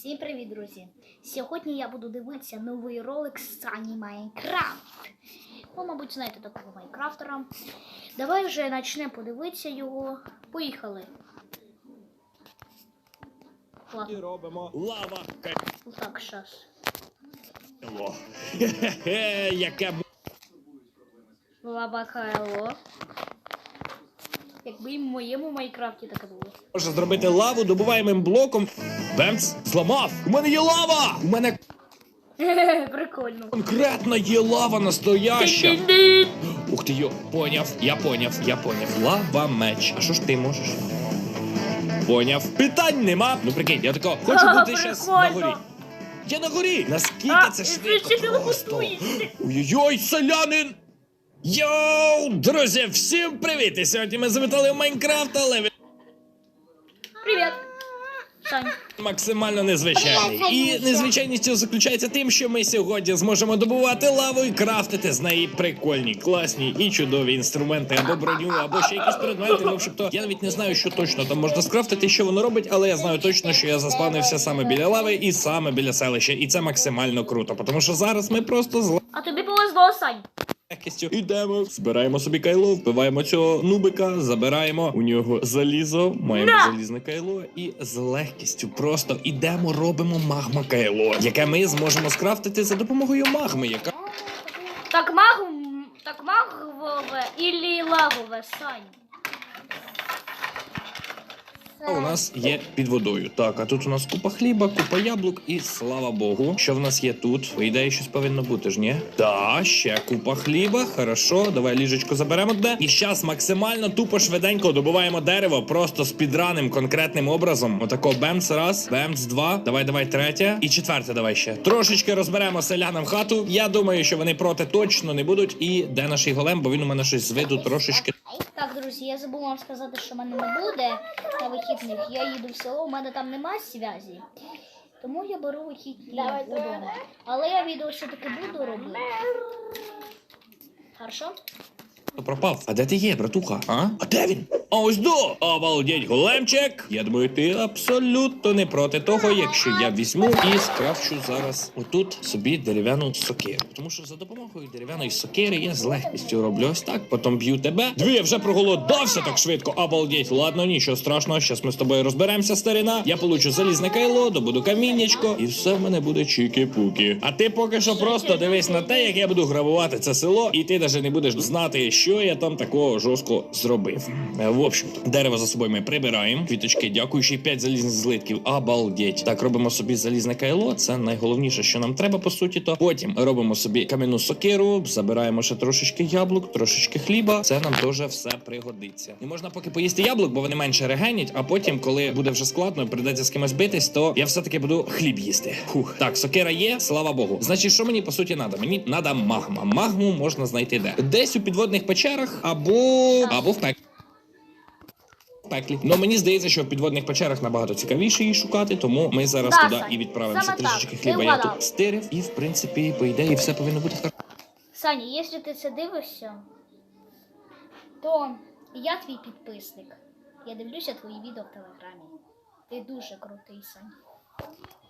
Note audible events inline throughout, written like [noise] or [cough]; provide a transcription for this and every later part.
Всім привіт, друзі! Сьогодні я буду дивитися новий ролик з Сані Майнкрафт. Ви, мабуть, знаєте такого майнкрафтера. Давай вже почнемо подивитися його. Поїхали. І Ладно, робимо лава так, щас. кайло. [laughs] Яке б- Лава Кайло. Якби і в моєму Майнкрафті таке було. може зробити лаву, добуваємо блоком. Бемц, зламав! У мене є лава! У мене Прикольно. конкретно є лава настояща. Дин-дин-дин. Ух ти йо, поняв, я поняв, я поняв. Лава меч. А що ж ти можеш? Поняв. Питань нема. Ну прикинь, я тако, хочу [laughs] бути щас на прикольно. горі. Я на горі! Наскільки А, це ти швидко просто. Ой-ой-ой, селянин! Йоу, друзі, всім привіт! І сьогодні ми завітали в Майнкрафт, але він Привіт. Сань. максимально незвичайний. І незвичайність цього заключається тим, що ми сьогодні зможемо добувати лаву і крафтити з неї прикольні, класні і чудові інструменти або броню, або ще якісь предмети. Ну, щоб то я навіть не знаю, що точно там можна скрафтити, що воно робить, але я знаю точно, що я заспавнився саме біля лави і саме біля селища. І це максимально круто, тому що зараз ми просто з А тобі повезло, Сань. Легкістю йдемо, збираємо собі кайло, вбиваємо цього нубика, забираємо у нього залізо, маємо no. залізне кайло, і з легкістю просто йдемо, робимо магма кайло, яке ми зможемо скрафтити за допомогою магми, яка Так магм, Так магове і лавове, Сань? У нас є під водою. Так, а тут у нас купа хліба, купа яблук, і слава Богу, що в нас є тут. По щось повинно бути ж, ні? Та, ще купа хліба. Хорошо, давай ліжечко заберемо де. І зараз максимально тупо швиденько добуваємо дерево, просто спідраним конкретним образом. Отако бемц раз, бемц два. Давай, давай, третє. І четверте, давай ще. Трошечки розберемо селянам хату. Я думаю, що вони проти точно не будуть. І де наш голем, бо він у мене щось з виду трошечки. Так, друзі, я забула вам сказати, що мене не буде на вихідних. Я їду в село, у мене там нема зв'язі. Тому я беру вихідні вдома. Але я відео все-таки буду робити. Хорошо? пропав. А де ти є, братуха? А? А де він? Ось до! Обалдеть, големчик! Я думаю, ти абсолютно не проти того, якщо я візьму і скрафчу зараз отут собі дерев'яну сокиру. Тому що за допомогою дерев'яної сокири я з легкістю роблю ось так, потім б'ю тебе. Дві, я вже проголодався так швидко. Обалдеть, ладно, нічого страшного. Щас ми з тобою розберемося, старина. Я получу залізне кайло, добуду каміннячко, і все в мене буде чіки-пуки. А ти поки що просто дивись на те, як я буду грабувати це село, і ти навіть не будеш знати, що я там такого жорстко зробив. В общем, дерево за собою ми прибираємо. Квіточки, дякую, ще й 5 залізних злитків. Обалдеть. Так, робимо собі залізне кайло. Це найголовніше, що нам треба, по суті. То потім робимо собі кам'яну сокиру, забираємо ще трошечки яблук, трошечки хліба. Це нам теж все пригодиться. Не можна поки поїсти яблук, бо вони менше регенять. А потім, коли буде вже складно, і прийдеться з кимось битись, то я все таки буду хліб їсти. Фух. Так, сокира є, слава Богу. Значить, що мені по суті треба? Мені треба магма. Магму можна знайти де? Десь у підводних печерах або або в пеклі. Пеклі. Ну мені здається, що в підводних печерах набагато цікавіше її шукати, тому ми зараз Да, туди Сань, і відправимося. саме Трішечки так. хліба Ти я вгадав. тут стирив, і в принципі, по ідеї, все повинно бути в Саня, якщо ти це дивишся, то я твій підписник. Я дивлюся твої відео в телеграмі. Ти дуже крутий, Сань.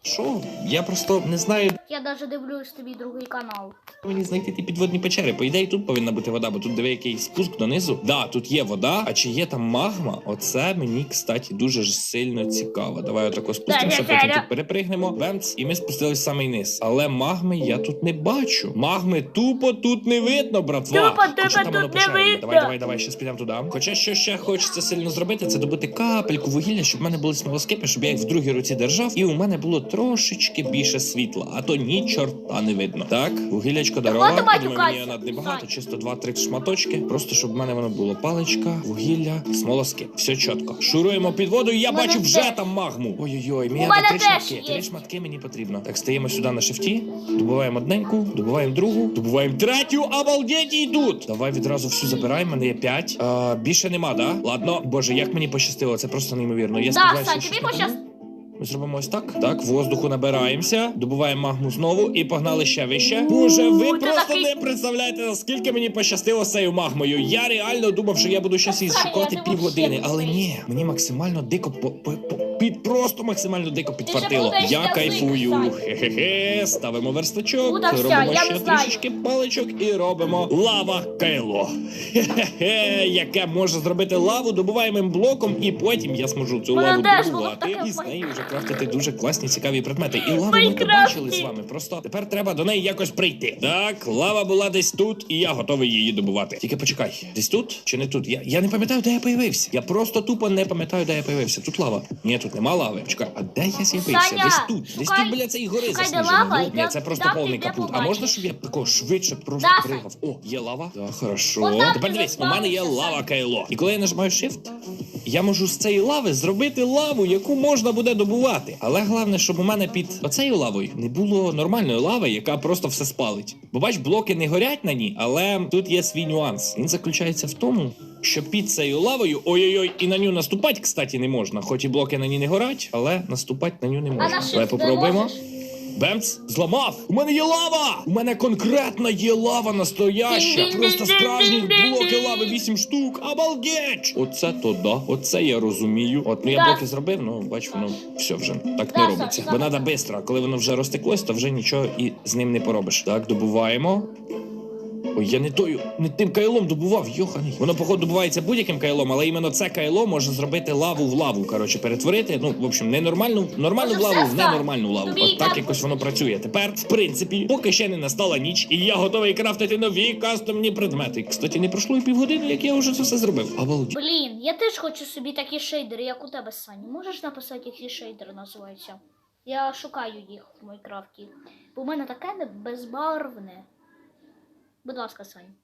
Що? Я просто не знаю, Я навіть дивлюсь тобі другий канал. мені знайти ті підводні печери. По ідеї, тут повинна бути вода, бо тут диви який спуск донизу. Да, тут є вода, а чи є там магма? Оце мені, кстати, дуже ж сильно цікаво. Давай отако спустимося, потім тут перепригнемо. Бемц, і ми спустились в самий низ. Але магми я тут не бачу. Магми тупо тут не видно, братва. Тупо, тупо Хоча там тут воно не видно. Давай, давай, давай, щас підемо туди. Хоча що ще хочеться сильно зробити, це добути капельку вугілля, щоб в мене були смолоскипи, щоб я їх в другій руці держав, і у мене було трошечки більше світла, а то ні чорта не видно. Так, вугіллячко дарова. думаю, мені надо небагато, чисто 2-3 шматочки. Просто щоб в мене воно було паличка, вугілля, смолоскип. Все чітко. Шуруємо під воду, і я мене бачу вже там магму. Ой-ой-ой, мені треба три шматки. Три шматки мені потрібно. Так, стаємо сюди на шифті, добуваємо одненьку, добуваємо другу, добуваємо третю, обалдеть, йдуть. Давай відразу всю забираємо, мене є п'ять. Більше нема, да? Ладно, боже, як мені пощастило, це просто неймовірно. Я Да, сподіваюся, що тобі пощастило. Ми зробимо ось так. Так, воздуху набираємося, добуваємо магму знову і погнали ще вище. Боже, ви просто не представляєте, наскільки мені пощастило з цією магмою. Я реально думав, що я буду щось її шукати півгодини, але ні, мені максимально дико по, по, по під просто максимально дико підфартило. плутаєш Я кайфую. Хе-хе-хе. Ставимо верстачок, Плутався, робимо ще трішечки паличок і робимо лава кайло. Хе-хе-хе, яке може зробити лаву добуваємим блоком, і потім я зможу цю лаву добувати і з нею вже крафтити дуже класні цікаві предмети. І лаву ми побачили з вами. Просто тепер треба до неї якось прийти. Так, лава була десь тут, і я готовий її добувати. Тільки почекай, десь тут чи не тут? Я, я не пам'ятаю, де я появився. Я просто тупо не пам'ятаю, де я появився. Тут лава. Ні, тут нема лави. Чекай, а де я з'явився? Саня, десь тут. Десь шукай- тут біля цієї гори шукай, де лава, Ну, і Ні, там- це просто там повний ти де капут. А побачиш. можна, щоб я такого швидше просто Да, пригав? О, є лава? Так, хорошо. Отак Тепер ти дивись, у мене є заспавнився, лава Саня. кайло. І коли я нажимаю Shift, я можу з цієї лави зробити лаву, яку можна буде добувати. Але головне, щоб у мене під оцею лавою не було нормальної лави, яка просто все спалить. Бо бач, блоки не горять на ній, але тут є свій нюанс. Він заключається в тому, що під цією лавою ой-ой-ой, і на ню наступати, кстати, не можна. Хоч і блоки на ній не горять, але наступати на ню не можна. не попробуємо. Бемц, зламав! У мене є лава! У мене конкретна є лава настояща! Просто справжні блоки лави 8 штук! Обалдеть! Оце то да, оце я розумію. От ну я блоки зробив, ну бач, воно все вже так не робиться. Бо треба швидко, а коли воно вже розтеклось, то вже нічого і з ним не поробиш. Так, добуваємо. Ой, я не тою, не тим кайлом добував, йоханий. Воно, походу, добувається будь-яким кайлом, але іменно це кайло може зробити лаву в лаву. Коротше, перетворити. Ну, в общем, не нормальну, Може, лаву все, в ненормальну лаву. Тобі От так так якось воно працює. Тепер, в принципі, поки ще не настала ніч, і я готовий крафтити нові кастомні предмети. Кстати, не пройшло і півгодини, як я вже це все зробив. Обалдеть. Блін, я теж хочу собі такі шейдери, як у тебе, Саня. Можеш написати, які шейдери називаються? Я шукаю їх в Майнкрафті. Бо в мене таке не безбарвне. Будь ласка, Саня.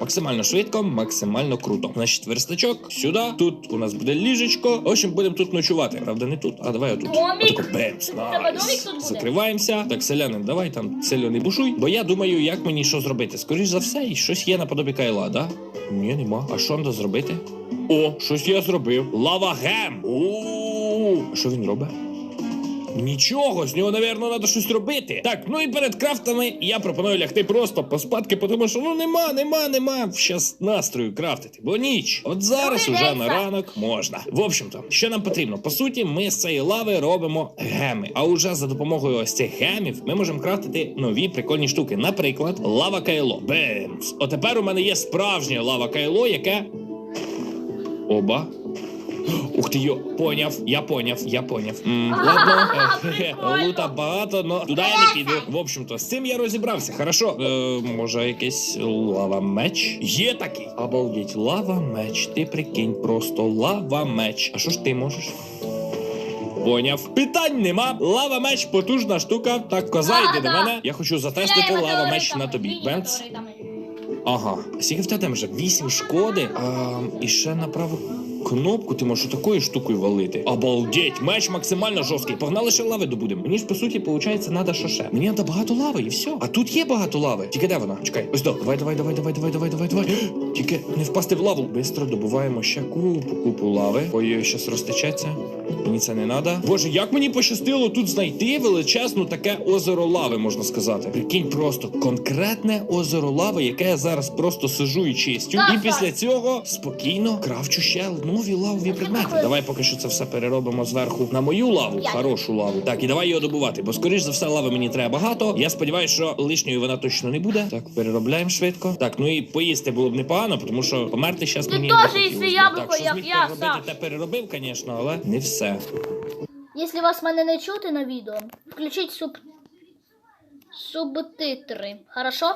Максимально швидко, максимально круто. Значить, верстачок сюди. Тут у нас буде ліжечко. В общем, будемо тут ночувати. Правда, не тут, а давай отут. Домік? Отако, бемс, найс. тут буде? Закриваємося. Так, селянин, давай там сильно не бушуй. Бо я думаю, як мені що зробити. Скоріш за все, і щось є наподобі кайла, да? Ні, нема. А що треба зробити? О, щось я зробив. Лава гем. А що він робить? Нічого, з нього, напевно, треба щось робити. Так, ну і перед крафтами я пропоную лягти просто поспадки, тому що ну нема, нема, нема щас настрою крафтити, бо ніч. От зараз уже на ранок можна. В общем-то, що нам потрібно? По суті, ми з цієї лави робимо геми. А уже за допомогою ось цих гемів ми можемо крафтити нові прикольні штуки. Наприклад, лава кайло. Бемс. Отепер у мене є справжнє лава кайло, яке. Оба. Ух ти йо, поняв, я поняв, я поняв. М, [laughs] ладно, е, [laughs] лута багато, но туди я не піду. В общем-то, з цим я розібрався. Хорошо, е, може якийсь лава меч? Є такий. Обалдіть, лава меч. Ти прикинь, просто лава меч. А що ж ти можеш? Поняв. Питань нема. Лава меч потужна штука. Так, коза, йди до да. мене. Я хочу затестити лава меч на тобі. Бенц. Ага, скільки в тебе вже? Вісім шкоди. А, і ще на праву кнопку ти можеш такою штукою валити. Обалдеть, меч максимально жорсткий. Погнали ще лави добудемо. Мені ж по суті, виходить, треба шоше. Мені треба багато лави і все. А тут є багато лави. Тільки де вона? Чекай, ось до. Давай, давай, давай, давай, давай, давай, давай, давай. [gasps] Тільки не впасти в лаву. Бистро добуваємо ще купу, купу лави. Ой, щось розтечеться. Мені це не треба. Боже, як мені пощастило тут знайти величезну таке озеро лави, можна сказати. Прикинь, просто конкретне озеро лави, яке я зараз просто сижу і чистю. І так. після цього спокійно кравчу ще нові лавові предмети. Давай поки що це все переробимо зверху на мою лаву, Я. хорошу лаву. Так, і давай її добувати, бо скоріш за все лави мені треба багато. Я сподіваюся, що лишньої вона точно не буде. Так, переробляємо швидко. Так, ну і поїсти було б непогано, тому що померти зараз Ти мені теж не хотілося їси б. яблуко, так, що як зміг я, переробити, Саш. те переробив, звісно, але не все. Якщо вас мене не чути на відео, включіть суб... субтитри. Хорошо?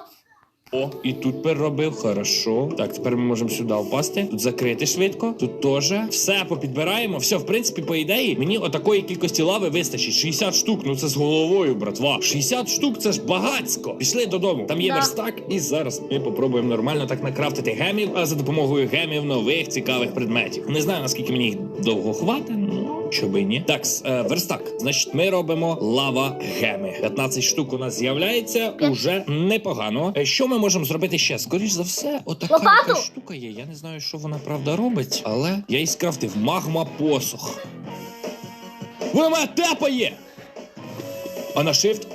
О, і тут переробив, хорошо. Так, тепер ми можемо сюди впасти. Тут закрити швидко. Тут теж. Все попідбираємо. Все, в принципі, по ідеї, мені отакої кількості лави вистачить. 60 штук. Ну це з головою, братва. 60 штук це ж багацько. Пішли додому. Там є Да. верстак, і зараз ми попробуємо нормально так накрафтити гемів, а за допомогою гемів нових цікавих предметів. Не знаю наскільки мені їх довго хватить, ну чоби ні. Так, е, верстак. Значить, ми робимо лава геми. 15 штук у нас з'являється. Уже непогано. Е, Що ми можемо зробити ще? Скоріш за все, отака штука є. Я не знаю, що вона правда робить, але я її скрафтив. Магма посох. Вона мене тепає! А на shift?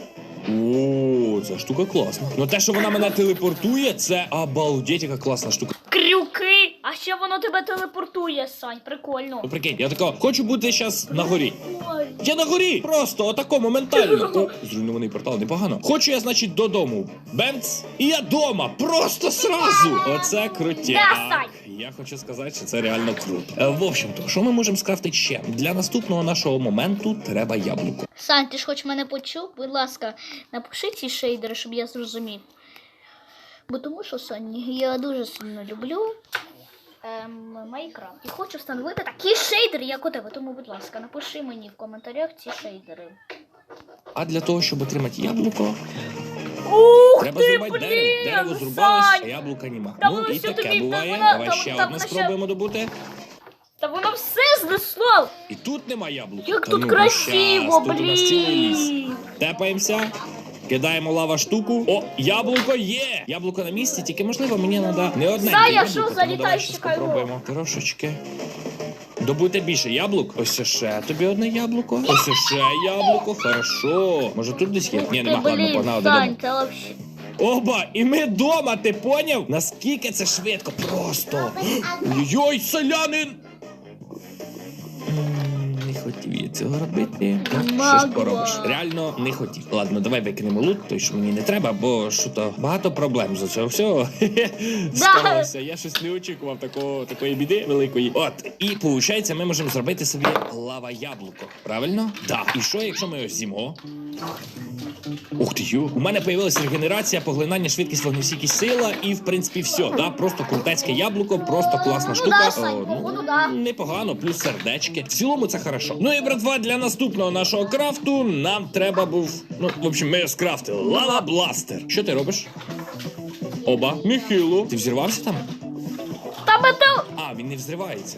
О, ця штука класна. Ну те, що вона мене телепортує, це обалдеть, яка класна штука. крюки, ще воно тебе телепортує, Сань, прикольно. Ну прикинь, я тако, хочу бути зараз на горі. Я на горі! Просто отако моментально. О, зруйнований портал, непогано. Хочу я, значить, додому. Бемц, і я дома. Просто сразу. Оце крутяк. Я хочу сказати, що це реально круто. Е, В общем-то, що ми можемо скрафтити ще? Для наступного нашого моменту треба яблуко. Сань, ти ж хоч мене почув? Будь ласка, напиши ці шейдери, щоб я зрозумів. Бо тому що, Сань, я дуже сильно люблю ем, Майнкрафт. І хочу встановити такі шейдери, як у тебе. Тому, будь ласка, напиши мені в коментарях ці шейдери. А для того, щоб отримати яблуко, Ух треба ти, зрубати блін, Дерево зрубалось, а Сань! яблука нема. Та ну воно і все таке тобі- буває. та воно- Давай та- ще та одне воно ще- спробуємо добути. Та воно все знесло! І тут нема яблук. Як Та тут ну, красиво, щас, Тут у нас цілий ліс. блін! Тепаємося. Кидаємо лава штуку. О, яблуко є! Яблуко на місці, тільки можливо мені треба не одне. Зая, що залітай, попробуємо. Трошечки. Добути більше яблук. Ось ще тобі одне яблуко. Ось ще яблуко. Хорошо. Може тут десь є? Ні, нема. Ладно, погнали додому. Оба, і ми дома, ти поняв? Наскільки це швидко? Просто. Ой-ой, селянин! Цього робити. Що ж поробиш? Реально не хотів. Ладно, давай викинемо лут, той, що мені не треба, бо що то багато проблем з цього всього. [laughs] Сталося. Я щось не очікував такого, такої біди великої. От, і виходить, ми можемо зробити собі лава яблуко. Правильно? Так. І що, якщо ми його з'їмо? Ух ти ю. У мене появилася регенерація, поглинання, швидкість, вогнесійкість, сила і в принципі все. Да? Просто крутецьке яблуко, просто класна штука. да, Сань, походу. Непогано, плюс сердечки. В цілому це хорошо. Ну і братва, для наступного нашого крафту нам треба був. Ну, в общем, ми скрафтили лава бластер. Що ти робиш? Оба. Нехило. Ти взірвався там? Та метал... А, він не взривається.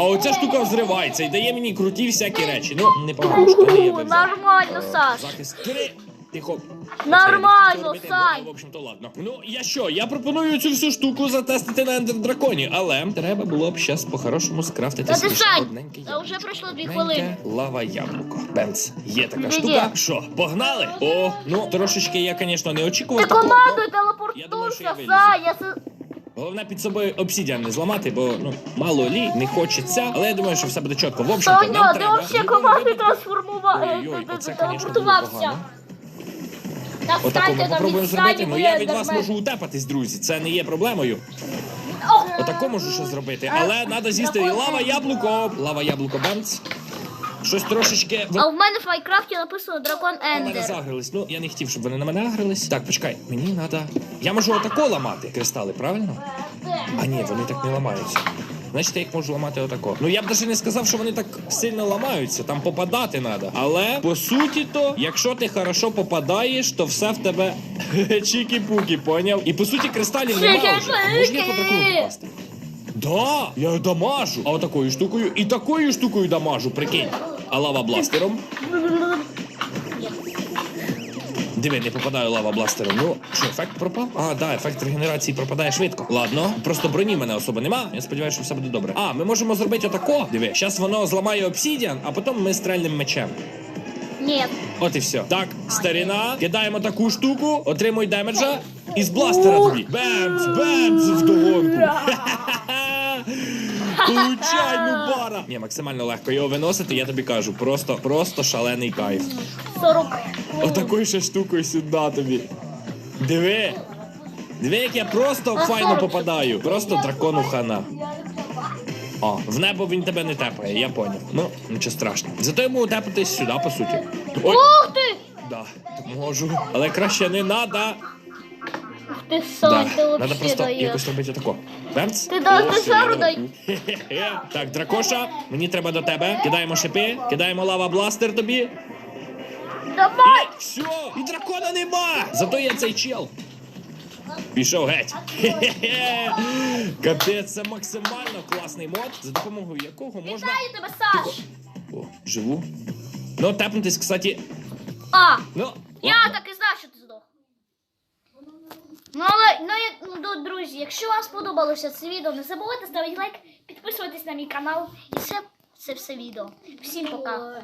А оця штука взривається і дає мені круті всякі речі. Ну, непогано, що не є. Нормально, Саш. Захист три. Тихо. Нормально? Сань. В общем-то, ладно. Ну, я що? Я пропоную цю всю штуку затестити на ендер драконі, але треба було б зараз по-хорошому скрафтити Та ти собі ще Сань, одненьке та яблуко. вже пройшло дві хвилини. Лава яблуко. Бенц. Є така Є. штука. Що, погнали? О, ну трошечки я, звісно, не очікував. Ти такого, командуй, Я думаю, що я телепортуйся, вилізу. Сань. Я... с- Головне під собою обсідіан не зламати, бо ну мало лі, не хочеться. Але я думаю, що все буде чітко. В общем, нам Саня, ти треба. команди трансформував... Ой-ой, оце, звісно, дуже телепортувався. погано. Ми попробуємо зробити. Ну я від вас можу утепатись, друзі. Це не є проблемою. Отако можу що зробити. Але треба з'їсти і лава яблуко. Лава яблуко бемц. Щось трошечки. А в мене в Майнкрафті написано дракон мене Ендер. загрились. Ну, я не хотів, щоб вони на мене агрились. Так, почекай, мені треба. Я можу отако ламати кристали, правильно? А ні, вони так не ламаються. Значить, я їх можу ламати отако. Ну я б навіть не сказав, що вони так сильно ламаються, там попадати треба. Але по суті, то, якщо ти хорошо попадаєш, то все в тебе [laughs] чікі-пукі, поняв? І по суті, кристалів немає вже. А можна я по попасти? Да, я дамажу. А отакою штукою і такою штукою дамажу, прикинь. А лава бластером. Диви, не попадаю лава бластером. Ну, що, ефект пропав? А, да, ефект регенерації пропадає швидко. Ладно, просто броні мене особи нема. Я сподіваюся, що все буде добре. А, ми можемо зробити отако. Диви, зараз воно зламає обсідіан, а потім ми стрельнем мечем. Ні. От і все. Так, старіна, кидаємо таку штуку, отримуй демеджа і з бластера тобі. Бемц, бемц вдогонку. Ха-ха-ха. Получай, нубара! Ні, максимально легко його виносити, я тобі кажу. Просто, просто шалений кайф. 40. Отакою ще штукою сюди тобі. Диви. Диви, як я просто файно попадаю. Просто дракону хана. О, в небо він тебе не тепає, я поняв. Ну, нічого страшного. Зато йому тепатись сюди, по суті. Ой, Ух ти! да, можу. Але краще не надо. Ух ти, Да. Сань, ти Надо просто якось робити тако. Бемц. Ти дай- О, ти все, я шару дай. [laughs] Так, дракоша, мені треба до тебе. Кидаємо шипи, кидаємо лава бластер тобі. Давай! І все, і дракона нема. Зато є цей чел. Пішов геть. Хе-хе-хе. [laughs] Капець, це максимально класний мод, за допомогою якого можна. Вітаю тебе, Саш! О, живу. Ну, тепнутись, кстати. А, Ну, я так і знав, що ти. Ну, але, ну, ну, друзі, якщо вам сподобалося це відео, не забувайте ставити лайк, підписуватись на мій канал і це, це все відео. Всім пока.